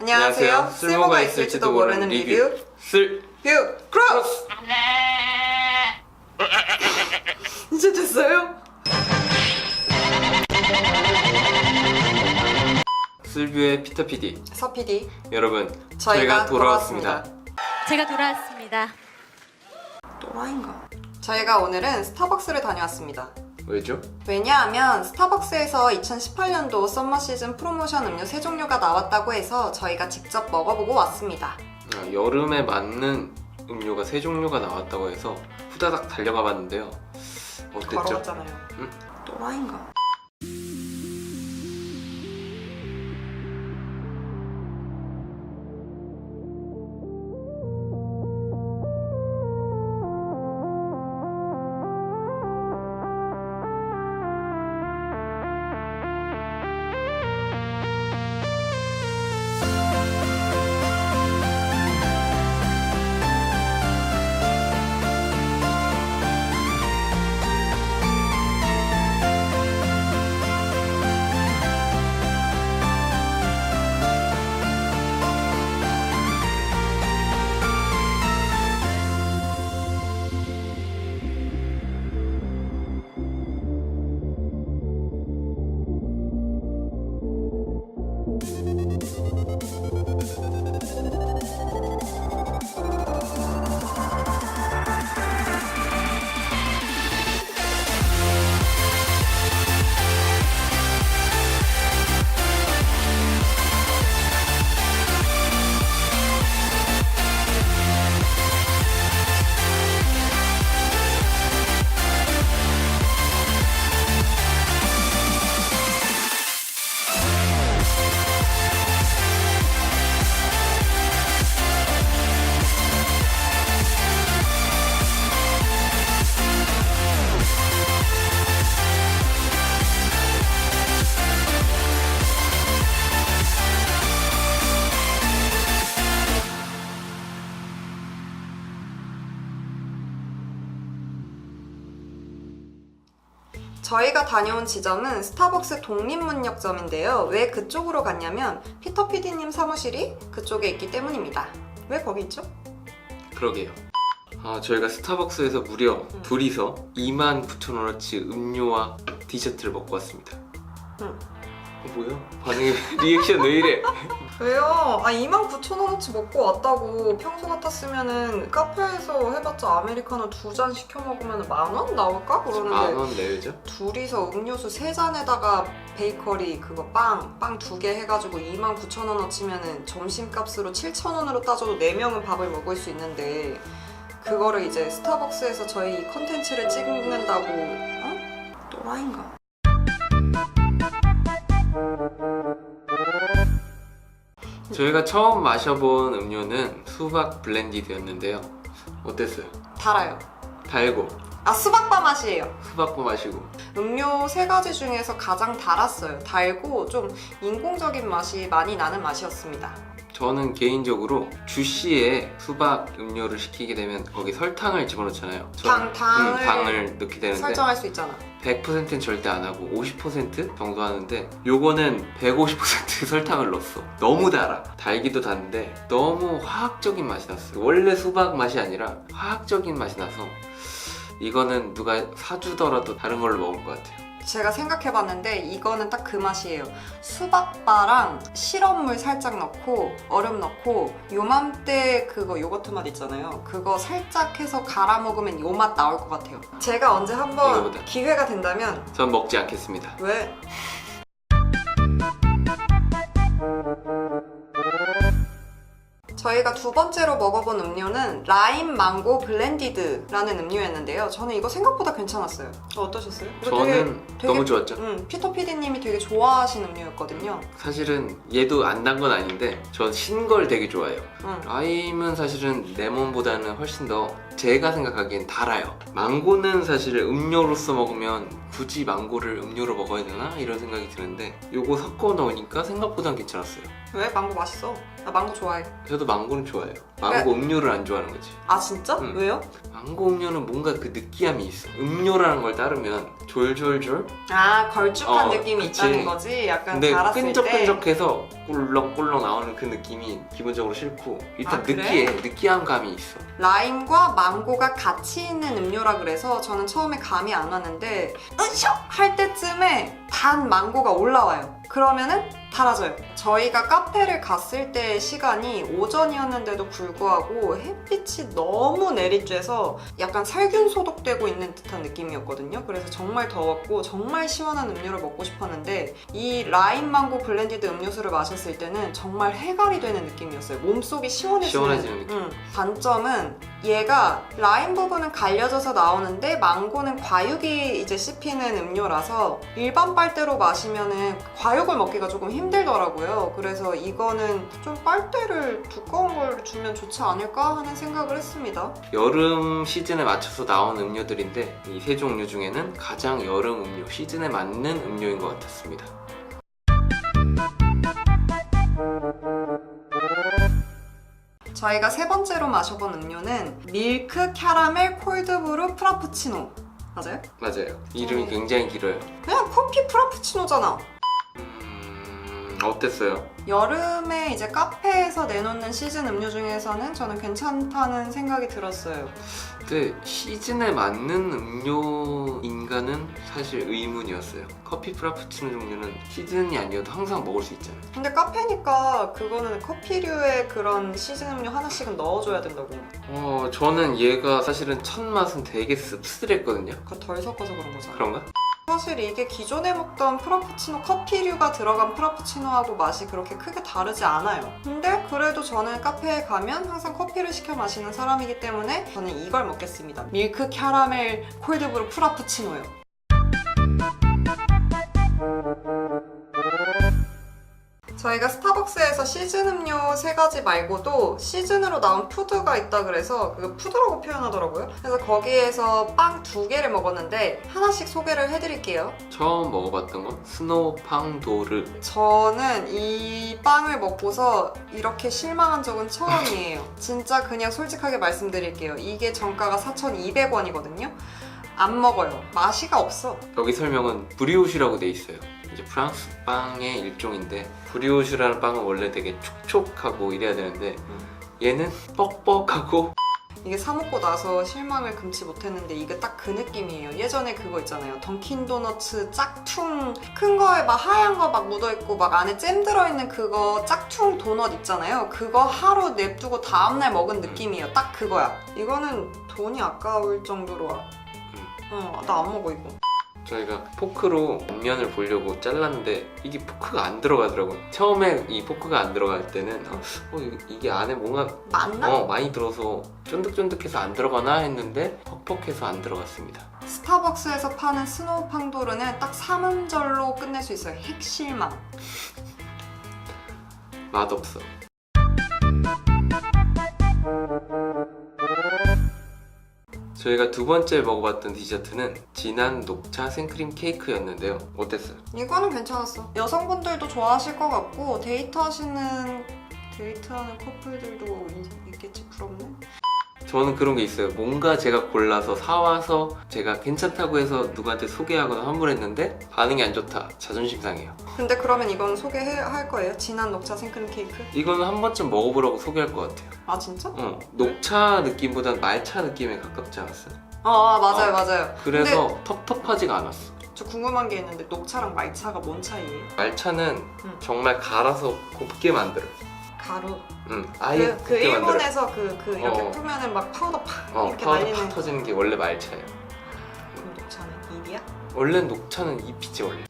안녕하세요. 쓸모가 있을지도 모르는 리뷰 쓸 뷰 크로스. 이제 됐어요? 쓸뷰의 피터 PD 서 PD 여러분 저희가 저희가 돌아왔습니다. 돌아왔습니다. 제가 돌아왔습니다. 또라인가? 저희가 오늘은 스타벅스를 다녀왔습니다. 왜죠? 왜냐하면 스타벅스에서 2018년도 썸머 시즌 프로모션 음료 세 종류가 나왔다고 해서 저희가 직접 먹어보고 왔습니다. 아, 여름에 맞는 음료가 세 종류가 나왔다고 해서 후다닥 달려가 봤는데요. 어땠죠? 걸어갔잖아요. 응? 또라인가? 저희가 다녀온 지점은 스타벅스 독립문역점인데요. 왜 그쪽으로 갔냐면 피터 PD님 사무실이 그쪽에 있기 때문입니다. 왜 거기 있죠? 그러게요. 아, 저희가 스타벅스에서 무려 응. 둘이서 29,000원어치 음료와 디저트를 먹고 왔습니다. 응. 어, 뭐야? 반응이 리액션 왜 이래? 왜요? 아 29,000원어치 먹고 왔다고 평소 같았으면은 카페에서 해봤자 아메리카노 두 잔 시켜 먹으면 만 원 나올까? 그러는데 만원 내외죠? 둘이서 음료수 세 잔에다가 베이커리 그거 빵, 빵 두 개 해가지고 29,000원어치면은 점심값으로 7,000원으로 따져도 4명은 밥을 먹을 수 있는데 그거를 이제 스타벅스에서 저희 이 컨텐츠를 찍는다고 어? 또라인가? 저희가 처음 마셔본 음료는 수박 블렌디드였는데요. 어땠어요? 달아요. 달고 아 수박바 맛이에요. 수박도 마시고 음료 세 가지 중에서 가장 달았어요. 달고 좀 인공적인 맛이 많이 나는 맛이었습니다. 저는 개인적으로 주시에 수박 음료를 시키게 되면 거기 설탕을 집어넣잖아요. 저- 당, 당을 음, 당을 넣게 되는데 설정할 수 있잖아. 100%는 절대 안 하고 50% 정도 하는데 요거는 150% 설탕을 넣었어. 너무 달아. 달기도 단데 너무 화학적인 맛이 났어. 원래 수박 맛이 아니라 화학적인 맛이 나서 이거는 누가 사주더라도 다른 걸로 먹을 것 같아요. 제가 생각해봤는데 이거는 딱 그 맛이에요. 수박바랑 시럽물 살짝 넣고 얼음 넣고 요맘때 그거 요거트 맛 있잖아요. 그거 살짝 해서 갈아 먹으면 요 맛 나올 것 같아요. 제가 언제 한번 이거보다. 기회가 된다면 전 먹지 않겠습니다. 왜? 저희가 두 번째로 먹어본 음료는 라임 망고 블렌디드라는 음료였는데요. 저는 이거 생각보다 괜찮았어요. 어떠셨어요? 이거 저는 되게- 너무 좋았죠. 음, 피터 PD님이 되게 좋아하신 음료였거든요. 사실은 얘도 안 단 건 아닌데 전 신 걸 되게 좋아해요. 음. 라임은 사실은 레몬보다는 훨씬 더 제가 생각하기엔 달아요. 망고는 사실 음료로서 먹으면 굳이 망고를 음료로 먹어야 되나 이런 생각이 드는데 요거 섞어 넣으니까 생각보단 괜찮았어요. 왜? 망고 맛있어. 나 망고 좋아해. 저도 망고는 좋아해요. 망고 음료를 안 좋아하는 거지. 아 진짜? 응. 왜요? 망고 음료는 뭔가 그 느끼함이 있어. 음료라는 걸 따르면 졸졸졸. 아 걸쭉한 어, 느낌이 그치. 있다는 거지. 약간 근데 달았을 때. 끈적끈적해서 꿀렁꿀렁 나오는 그 느낌이 기본적으로 싫고 일단 아, 그래? 느끼해. 느끼한 감이 있어. 라임과 망고가 같이 있는 음료라 그래서 저는 처음에 감이 안 왔는데 으쇼 할 때쯤에 단 망고가 올라와요. 그러면은 달아져요. 저희가 카페를 갔을 때의 시간이 오전이었는데도 불구하고 햇빛이 너무 내리쬐서 약간 살균 소독되고 있는 듯한 느낌이었거든요. 그래서 정말 더웠고 정말 시원한 음료를 먹고 싶었는데 이 라임 망고 블렌디드 음료수를 마셨을 때는 정말 해갈이 되는 느낌이었어요. 몸속이 시원해지는. 시원해지는 느낌. 음. 단점은 얘가 라임 부분은 갈려져서 나오는데 망고는 과육이 이제 씹히는 음료라서 일반 빨대로 마시면은 과육 을 먹기가 조금 힘들더라고요. 그래서 이거는 좀 빨대를 두꺼운 걸 주면 좋지 않을까 하는 생각을 했습니다. 여름 시즌에 맞춰서 나온 음료들인데 이 세 종류 중에는 가장 여름 음료 시즌에 맞는 음료인 것 같았습니다. 저희가 세 번째로 마셔본 음료는 밀크 캐러멜 콜드브루 프라푸치노. 맞아요? 맞아요. 이름이 음. 굉장히 길어요. 그냥 커피 프라푸치노잖아. 음, 어땠어요? 여름에 이제 카페에서 내놓는 시즌 음료 중에서는 저는 괜찮다는 생각이 들었어요. 근데 시즌에 맞는 음료인가는 사실 의문이었어요. 커피 프라푸치노 종류는 시즌이 아니어도 항상 먹을 수 있잖아요. 근데 카페니까 그거는 커피류의 그런 시즌 음료 하나씩은 넣어줘야 된다고. 어, 저는 얘가 사실은 첫 맛은 되게 씁쓸했거든요. 그거 덜 섞어서 그런 거잖아. 그런가? 사실 이게 기존에 먹던 프라푸치노 커피류가 들어간 프라푸치노하고 맛이 그렇게 크게 다르지 않아요. 근데 그래도 저는 카페에 가면 항상 커피를 시켜 마시는 사람이기 때문에 저는 이걸 먹겠습니다. 밀크 캐러멜 콜드브루 프라푸치노요. 저희가 스타벅스에서 시즌 음료 세 가지 말고도 시즌으로 나온 푸드가 있다 그래서 그 푸드라고 표현하더라고요. 그래서 거기에서 빵 두 개를 먹었는데 하나씩 소개를 해드릴게요. 처음 먹어봤던 건 스노우 팡도르. 저는 이 빵을 먹고서 이렇게 실망한 적은 처음이에요. 진짜 그냥 솔직하게 말씀드릴게요. 이게 정가가 4,200원이거든요. 안 먹어요. 맛이가 없어. 여기 설명은 브리오슈라고 돼 있어요. 이제 프랑스 빵의 일종인데 브리오슈라는 빵은 원래 되게 촉촉하고 이래야 되는데 얘는 뻑뻑하고 이게 사 먹고 나서 실망을 금치 못했는데 이게 딱 그 느낌이에요. 예전에 그거 있잖아요. 던킨 도너츠 짝퉁 큰 거에 막 하얀 거 막 묻어 있고 막 안에 잼 들어 있는 그거 짝퉁 도넛 있잖아요. 그거 하루 냅두고 다음 날 먹은 느낌이에요. 딱 그거야. 이거는 돈이 아까울 정도로 음. 어, 나안 먹어 이거. 저희가 포크로 앞면을 보려고 잘랐는데 이게 포크가 안 들어가더라고요. 처음에 이 포크가 안 들어갈 때는 어, 어, 이- 이게 안에 뭔가 맞나? 어, 많이 들어서 쫀득쫀득해서 안 들어가나 했는데 퍽퍽해서 안 들어갔습니다. 스타벅스에서 파는 스노우 팡도르는 딱 3음절로 끝낼 수 있어요. 핵실망. 맛없어. 저희가 두 번째 먹어봤던 디저트는 진한 녹차 생크림 케이크였는데요. 어땠어요? 이거는 괜찮았어. 여성분들도 좋아하실 것 같고 데이트하시는 데이트하는 커플들도 있- 있겠지 부럽네. 저는 그런 게 있어요. 뭔가 제가 골라서 사와서 제가 괜찮다고 해서 누구한테 소개하거나 환불했는데 반응이 안 좋다. 자존심 상해요. 근데 그러면 이건 소개할 거예요? 진한 녹차 생크림 케이크? 이거는 한 번쯤 먹어보라고 소개할 것 같아요. 아 진짜? 어, 녹차 느낌보단 말차 느낌에 가깝지 않았어요? 아, 아, 맞아요 어. 맞아요. 그래서 텁텁하지가 않았어. 저 궁금한 게 있는데 녹차랑 말차가 뭔 차이예요? 말차는 음. 정말 갈아서 곱게 만들어. 가루. 응, 아예 그, 그 곱게 만들어. 일본에서 그, 그 이렇게 어. 풀면은 막 파우더 팍 어, 이렇게 파우더 날리는 팍 터지는 게 원래 말차예요. 그럼 녹차는 입이야? 원래 녹차는 잎이지 원래.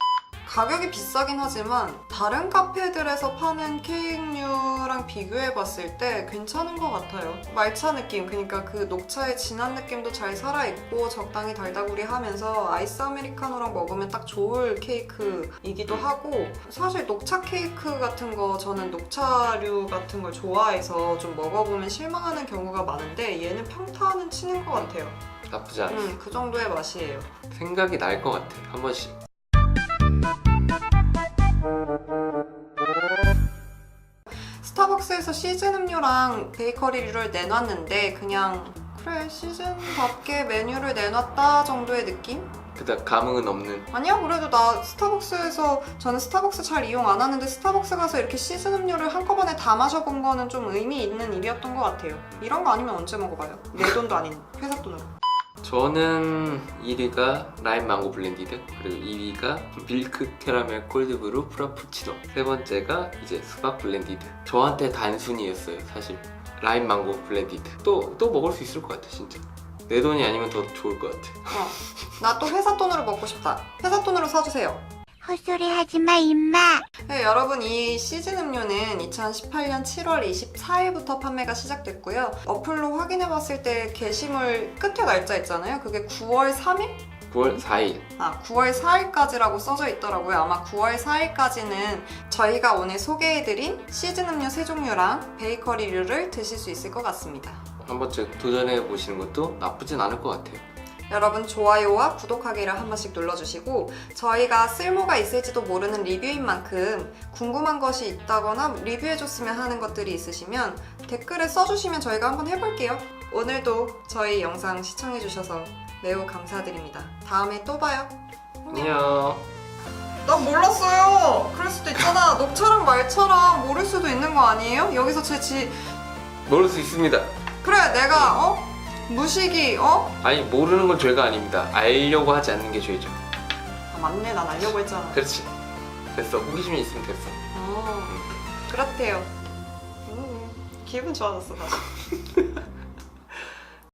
가격이 비싸긴 하지만 다른 카페들에서 파는 케이크류랑 비교해봤을 때 괜찮은 것 같아요. 말차 느낌, 그러니까 그 녹차의 진한 느낌도 잘 살아있고 적당히 달다구리 하면서 아이스 아메리카노랑 먹으면 딱 좋을 케이크이기도 하고 사실 녹차 케이크 같은 거 저는 녹차류 같은 걸 좋아해서 좀 먹어보면 실망하는 경우가 많은데 얘는 평타는 치는 것 같아요. 나쁘지 않아. 음, 그 정도의 맛이에요. 생각이 날 것 같아. 한 번씩. 스타벅스에서 시즌 음료랑 베이커리류를 내놨는데 그냥 그래 시즌답게 메뉴를 내놨다 정도의 느낌? 그닥 감흥은 없는. 아니야 그래도 나 스타벅스에서 저는 스타벅스 잘 이용 안 하는데 스타벅스 가서 이렇게 시즌 음료를 한꺼번에 다 마셔본 거는 좀 의미 있는 일이었던 것 같아요. 이런 거 아니면 언제 먹어봐요? 내 돈도 아닌 회사 돈으로 저는 1위가 라임 망고 블렌디드 그리고 2위가 밀크 캐러멜 콜드브루 프라푸치노. 세 번째가 이제 수박 블렌디드. 저한테 단순이었어요 사실. 라임 망고 블렌디드. 또, 또 먹을 수 있을 것 같아 진짜. 내 돈이 아니면 더 좋을 것 같아. 어. 나또 회사 돈으로 먹고 싶다. 회사 돈으로 사주세요 헛소리 하지 마, 임마. 네, 여러분 이 시즌 음료는 2018년 7월 24일부터 판매가 시작됐고요. 어플로 확인해봤을 때 게시물 끝에 날짜 있잖아요. 그게 9월 3일? 9월 4일 아, 9월 4일까지라고 써져 있더라고요. 아마 9월 4일까지는 저희가 오늘 소개해드린 시즌 음료 세 종류랑 베이커리류를 드실 수 있을 것 같습니다. 한 번쯤 도전해 보시는 것도 나쁘진 않을 것 같아요 여러분 좋아요와 구독하기를 한 번씩 눌러주시고 저희가 쓸모가 있을지도 모르는 리뷰인 만큼 궁금한 것이 있다거나 리뷰해줬으면 하는 것들이 있으시면 댓글에 써주시면 저희가 한번 해볼게요. 오늘도 저희 영상 시청해주셔서 매우 감사드립니다. 다음에 또 봐요. 안녕 난 몰랐어요. 그럴 수도 있잖아. 녹차랑 말차랑 모를 수도 있는 거 아니에요? 여기서 제 지... 모를 수 있습니다 그래 내가 어? 무식이 어? 아니 모르는 건 죄가 아닙니다 알려고 하지 않는 게 죄죠 아, 맞네 난 알려고 했잖아. 그렇지 됐어 호기심이 있으면 됐어 어, 그렇대요. 음, 기분 좋아졌어 다시.